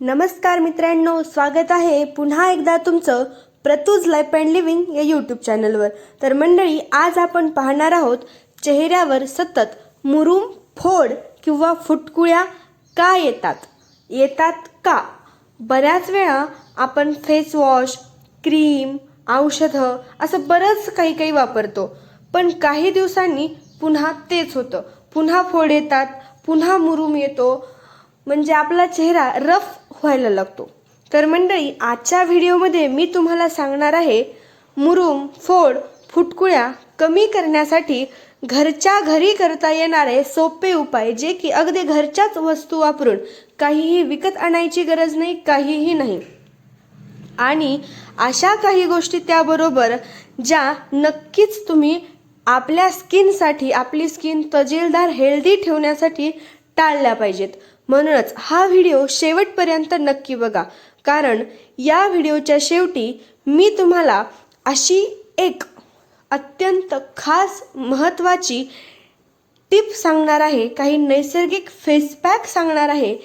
नमस्कार मित्रांनो स्वागत आहे पुन्हा एकदा तुमचं प्रतूज लाईफ अँड लिव्हिंग या यूट्यूब चॅनलवर तर मंडळी आज आपण पाहणार आहोत चेहऱ्यावर सतत मुरूम फोड किंवा फुटकुळ्या का येतात? येतात का? बऱ्याच वेळा आपण फेस वॉश क्रीम औषधं असं बरंच काही काही वापरतो. पण काही दिवसांनी पुन्हा तेच होतं. पुन्हा फोड येतात पुन्हा मुरूम येतो म्हणजे आपला चेहरा रफ व्हायला लागतो. तर मंडळी आजच्या व्हिडिओमध्ये मी तुम्हाला सांगणार आहे मुरूम फोड फुटकुळ्या कमी करण्यासाठी घरच्या घरी करता येणारे सोपे उपाय जे की अगदी घरच्याच वस्तू वापरून काहीही विकत आणायची गरज नाही काहीही नाही. आणि अशा काही गोष्टी त्याबरोबर ज्या नक्कीच तुम्ही आपल्या स्किनसाठी आपली स्किन तजेलदार हेल्दी ठेवण्यासाठी टाळल्या पाहिजेत. म्हणूनच हा व्हिडिओ शेवटपर्यंत नक्की बघा. कारण या व्हिडिओच्या शेवटी मी तुम्हाला अशी एक अत्यंत खास महत्त्वाची टिप सांगणार आहे. काही नैसर्गिक फेस पॅक सांगणार आहे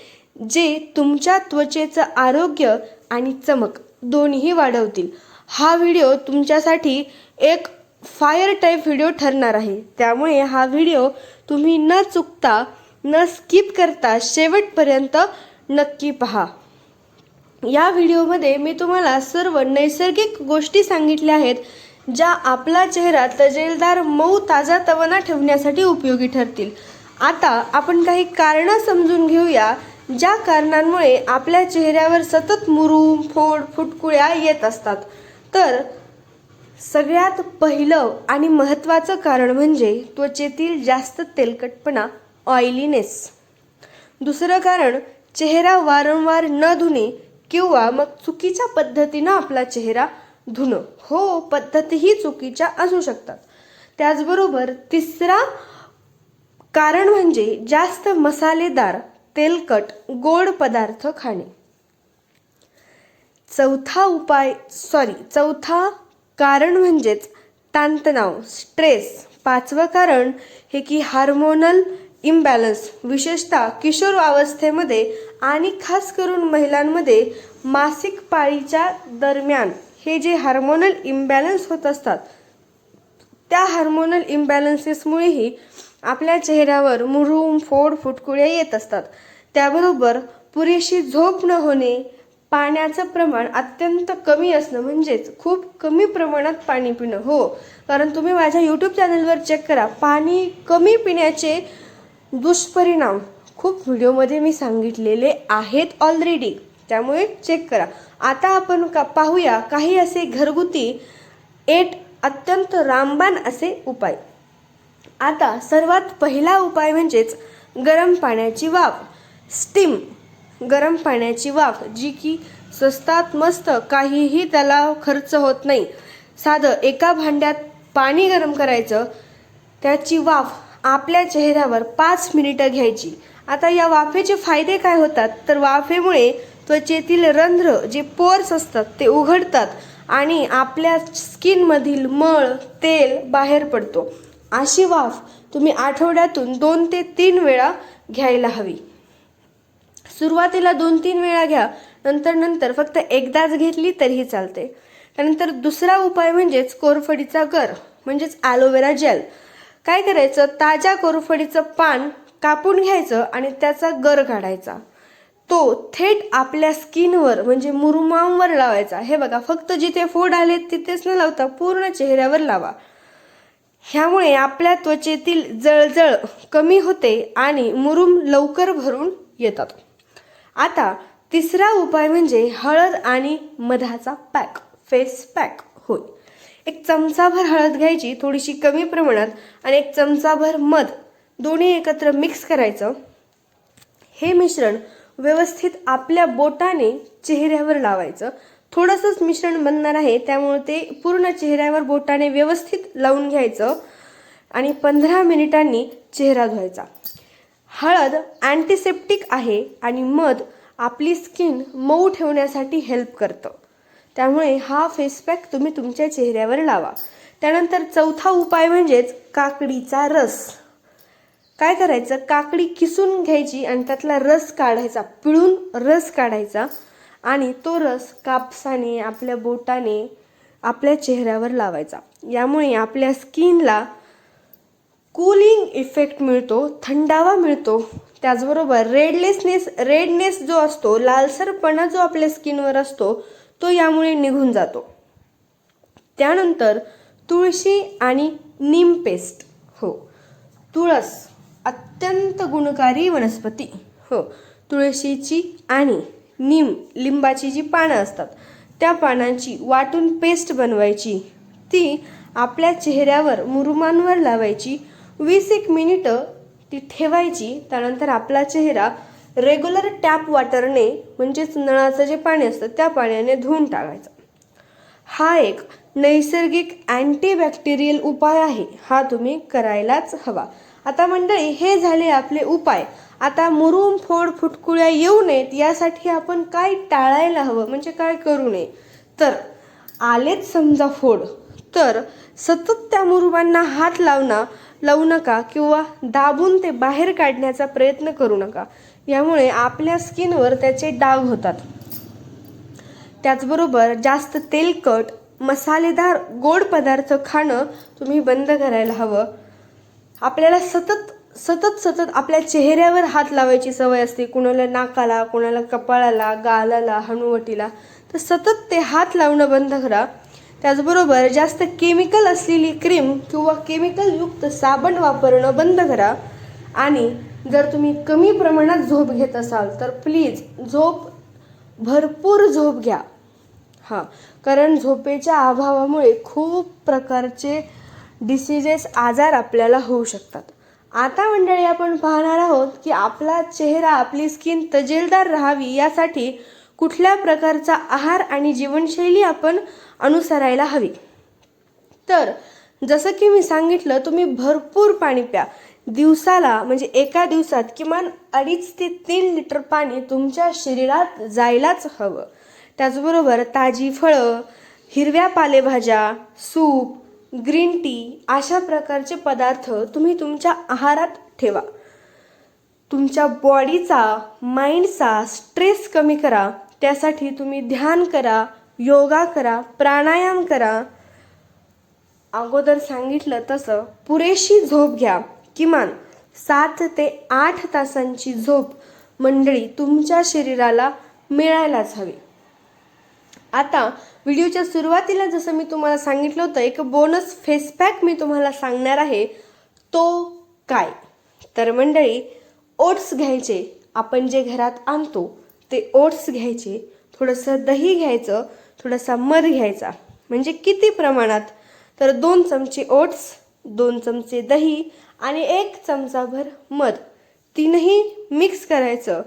जे तुमच्या त्वचेचं आरोग्य आणि चमक दोन्ही वाढवतील. हा व्हिडिओ तुमच्यासाठी एक फायर टाईप व्हिडिओ ठरणार आहे. त्यामुळे हा व्हिडिओ तुम्ही न चुकता न स्किप करता शेवटपर्यंत नक्की पहा. या व्हिडिओमध्ये मी तुम्हाला सर्व नैसर्गिक गोष्टी सांगितल्या आहेत ज्या आपला चेहरा तजेलदार मऊ ताजा तवना ठेवण्यासाठी उपयोगी ठरतील. आता आपण काही कारणं समजून घेऊया ज्या कारणांमुळे आपल्या चेहऱ्यावर सतत मुरूम फोड फुटकुळ्या येत असतात. तर सगळ्यात पहिलं आणि महत्त्वाचं कारण म्हणजे त्वचेतील जास्त तेलकटपणा ऑइलीनेस दुसरं कारण चेहरा वारंवार न धुणे किंवा मग चुकीच्या पद्धतीनं आपला चेहरा धुणं. हो पद्धतीही चुकीच्या असू शकतात. त्याचबरोबर तिसरा कारण म्हणजे जास्त मसालेदार तेलकट गोड पदार्थ खाणे. चौथा उपाय सॉरी चौथा कारण म्हणजेच ताणतणाव स्ट्रेस पाचवं कारण हे की हार्मोनल इम्बॅलन्स विशेषतः किशोर अवस्थेमध्ये आणि खास करून महिलांमध्ये मासिक पाळीच्या दरम्यान हे जे हार्मोनल इम्बॅलन्स होत असतात त्या हार्मोनल इम्बॅलन्सेसमुळेही आपल्या चेहऱ्यावर मुरूम फोड फुटकुळ्या येत असतात. त्याबरोबर पुरेशी झोप न होणे पाण्याचं प्रमाण अत्यंत कमी असणं म्हणजेच खूप कमी प्रमाणात पाणी पिणं. हो कारण तुम्ही माझ्या यूट्यूब चॅनलवर चेक करा पाणी कमी पिण्याचे दुष्परिणाम. खूप व्हिडिओमध्ये मी सांगितलेले आहेत ऑलरेडी त्यामुळे चेक करा. आता आपण का पाहूया काही असे घरगुती एट अत्यंत रामबाण असे उपाय. आता सर्वात पहिला उपाय म्हणजेच गरम पाण्याची वाफ. स्टीम गरम पाण्याची वाफ जी की स्वस्तात मस्त काहीही त्याला खर्च होत नाही. साधं एका भांड्यात पाणी गरम करायचं त्याची वाफ आपल्या चेहऱ्यावर पाच मिनिटं घ्यायची. आता या वाफेचे फायदे काय होतात? तर वाफेमुळे त्वचेतील रंध्र जे पोर्स असतात ते उघडतात आणि आपल्या स्किनमधील मळ तेल बाहेर पडतो. अशी वाफ तुम्ही आठवड्यातून दोन ते तीन वेळा घ्यायला हवी. सुरुवातीला दोन तीन वेळा घ्या नंतर नंतर फक्त एकदाच घेतली तरीही चालते. त्यानंतर दुसरा उपाय म्हणजेच कोरफडीचा गर म्हणजेच ॲलोवेरा जेल काय करायचं? ताज्या कोरफडीचं पान कापून घ्यायचं आणि त्याचा गर काढायचा. तो थेट आपल्या स्किनवर म्हणजे मुरुमांवर लावायचा. हे बघा फक्त जिथे फोड आले तिथेच न लावता पूर्ण चेहऱ्यावर लावा. ह्यामुळे आपल्या त्वचेतील जळजळ कमी होते आणि मुरुम लवकर भरून येतात. आता तिसरा उपाय म्हणजे हळद आणि मधाचा पॅक फेस पॅक होय. एक चमचाभर हळद घ्यायची थोडीशी कमी प्रमाणात आणि एक चमचाभर मध दोन्ही एकत्र मिक्स करायचं. हे मिश्रण व्यवस्थित आपल्या बोटाने चेहऱ्यावर लावायचं. थोडंसंच मिश्रण बनणार आहे त्यामुळे ते पूर्ण चेहऱ्यावर बोटाने व्यवस्थित लावून घ्यायचं आणि पंधरा मिनिटांनी चेहरा धुवायचा. हळद अँटीसेप्टिक आहे आणि मध आपली स्किन मऊ ठेवण्यासाठी हेल्प करतं. त्यामुळे हा फेस पॅक तुम्ही तुमच्या चेहऱ्यावर लावा. त्यानंतर चौथा उपाय म्हणजेच काकडीचा रस. काय करायचं? काकडी किसून घ्यायची आणि त्यातला रस काढायचा पिळून रस काढायचा आणि तो रस कापसाने आपल्या बोटाने आपल्या चेहऱ्यावर लावायचा. यामुळे आपल्या स्किनला कूलिंग इफेक्ट मिळतो थंडावा मिळतो. त्याचबरोबर रेडलेसनेस रेडनेस जो असतो लालसरपणा जो आपल्या स्किनवर असतो तो यामुळे निघून जातो. त्यानंतर तुळशी आणि नीम पेस्ट हो. तुळस अत्यंत गुणकारी वनस्पती हो. तुळशीची आणि नीम लिंबाची जी पानं असतात त्या पानांची वाटून पेस्ट बनवायची. ती आपल्या चेहऱ्यावर मुरुमांवर लावायची. वीस एक मिनिटं ती ठेवायची. त्यानंतर आपला चेहरा रेग्युलर टॅप वॉटरने म्हणजेच नळाचं जे पाणी असतं त्या पाण्याने धुवून टाकायचं. हा एक नैसर्गिक अँटीबॅक्टेरियल उपाय आहे. हा तुम्ही करायलाच हवा. आता मंडळी हे झाले आपले उपाय. आता मुरूम फोड फुटकुळ्या येऊ नयेत यासाठी आपण काय टाळायला हवं म्हणजे काय करू नये? तर आलेच समजा फोड. तर सतत त्या मुरुमांना हात लावणं लावू नका किंवा दाबून ते बाहेर काढण्याचा प्रयत्न करू नका. यामुळे आपल्या स्किनवर त्याचे डाग होतात. त्याचबरोबर जास्त तेलकट मसालेदार गोड पदार्थ खाणं तुम्ही बंद करायला हवं. आपल्याला सतत सतत सतत आपल्या चेहऱ्यावर हात लावायची सवय असते. कुणाला नाकाला कुणाला कपाळाला गालाला हनुवटीला तर सतत ते हात लावणं बंद करा. त्याचबरोबर जास्त केमिकल असलेली क्रीम किंवा केमिकलयुक्त साबण वापरणं बंद करा. आणि जर तुम्ही कमी प्रमाणात झोप घेत असाल तर प्लीज झोप भरपूर झोप घ्या. हां कारण झोपेच्या अभावामुळे खूप प्रकारचे डिसिजेस आजार आपल्याला होऊ शकतात. आता मंडळी आपण पाहणार आहोत की आपला चेहरा आपली स्किन तजेलदार राहावी यासाठी कुठल्या प्रकारचा आहार आणि जीवनशैली आपण अनुसरायला हवी? तर जसं की मी सांगितलं तुम्ही भरपूर पाणी प्या. दिवसाला म्हणजे एका दिवसात किमान अडीच ते तीन लिटर पाणी तुमच्या शरीरात जायलाच हवं. त्याचबरोबर ताजी फळं हिरव्या पालेभाज्या सूप ग्रीन टी अशा प्रकारचे पदार्थ तुम्ही तुमच्या आहारात ठेवा. तुमच्या बॉडीचा माइंडचा स्ट्रेस कमी करा. त्यासाठी तुम्ही ध्यान करा योगा करा प्राणायाम करा. अगोदर सांगितलं तसं पुरेशी झोप घ्या. किमान सात ते आठ तासांची झोप मंडळी तुमच्या शरीराला मिळायलाच हवी. आता व्हिडिओच्या सुरुवातीला जसं मी तुम्हाला सांगितलं होतं एक बोनस फेस पॅक मी तुम्हाला सांगणार आहे तो काय? तर मंडळी ओट्स घ्यायचे. आपण जे घरात आणतो ते ओट्स घ्यायचे. थोडंसं दही घ्यायचं थोडासा मध घ्यायचा. म्हणजे किती प्रमाणात? तर दोन चमचे ओट्स दोन चमचे दही आणि एक चमचाभर मध. तीनही मिक्स करायचं.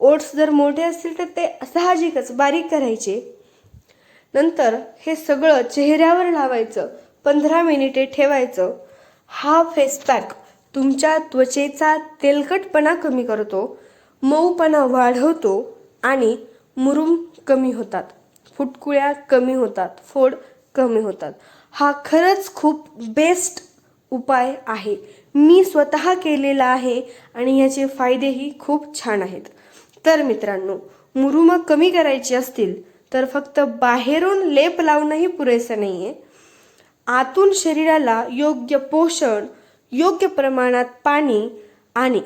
ओट्स जर मोठे असतील तर ते साहजिकच बारीक करायचे. नंतर हे सगळं चेहऱ्यावर लावायचं. पंधरा मिनिटे ठेवायचं. हा फेस पॅक तुमच्या त्वचेचा तेलकटपणा कमी करतो मऊपणा वाढवतो आणि मुरूम कमी होतात. फुटकुळ्या कमी होतात फोड कमी होतात. हा खरंच खूप बेस्ट उपाय आहे. मी स्वतः केलेला आहे आणि याचे फायदेही खूप छान आहेत. तर मित्रांनो मुरुमं कमी करायची असतील तर फक्त बाहेरून लेप लावणंही पुरेसं नाही आहे आतून शरीराला योग्य पोषण योग्य प्रमाणात पाणी आणि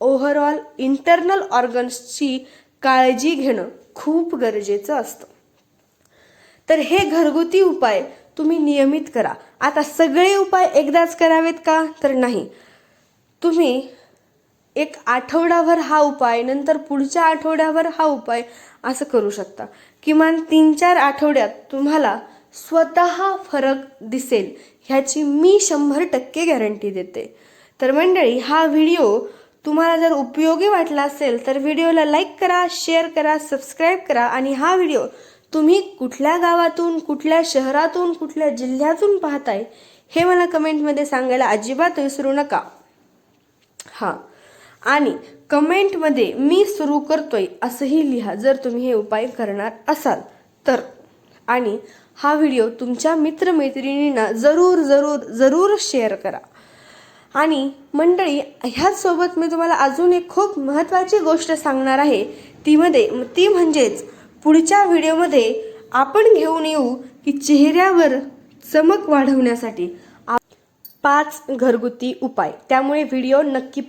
ओव्हरऑल इंटरनल ऑर्गन्सची काळजी घेणं खूप गरजेचं असतं. तर हे घरगुती उपाय तुम्ही नियमित करा. आता सगळे उपाय एकदाच करावेत का? तर नाही. तुम्ही एक आठवडाभर हा उपाय नंतर पुढच्या आठवड्याभर हा उपाय असं करू शकता. किमान तीन चार आठवड्यात तुम्हाला स्वतः फरक दिसेल. ह्याची मी शंभर टक्के गॅरंटी देते. तर मंडळी हा व्हिडिओ तुम्हाला जर उपयोगी वाटला असेल तर व्हिडिओला लाईक करा शेअर करा सबस्क्राईब करा आणि हा व्हिडिओ तुम्ही कुठल्या गावातून कुठल्या शहरातून कुठल्या जिल्ह्यातून पाहताय हे मला कमेंटमध्ये सांगायला अजिबात विसरू नका. हां. आणि कमेंटमध्ये मी सुरू करतोय असंही लिहा जर तुम्ही हे उपाय करणार असाल तर. आणि हा व्हिडिओ तुमच्या मित्रमैत्रिणींना जरूर जरूर जरूर शेअर करा. आणि मंडळी ह्याचसोबत मी तुम्हाला अजून एक खूप महत्त्वाची गोष्ट सांगणार आहे. तीमध्ये ती म्हणजेच पुढच्या व्हिडिओमध्ये आपण घेऊन येऊ की चेहऱ्यावर चमक वाढवण्यासाठी पाच घरगुती उपाय. त्यामुळे व्हिडिओ नक्की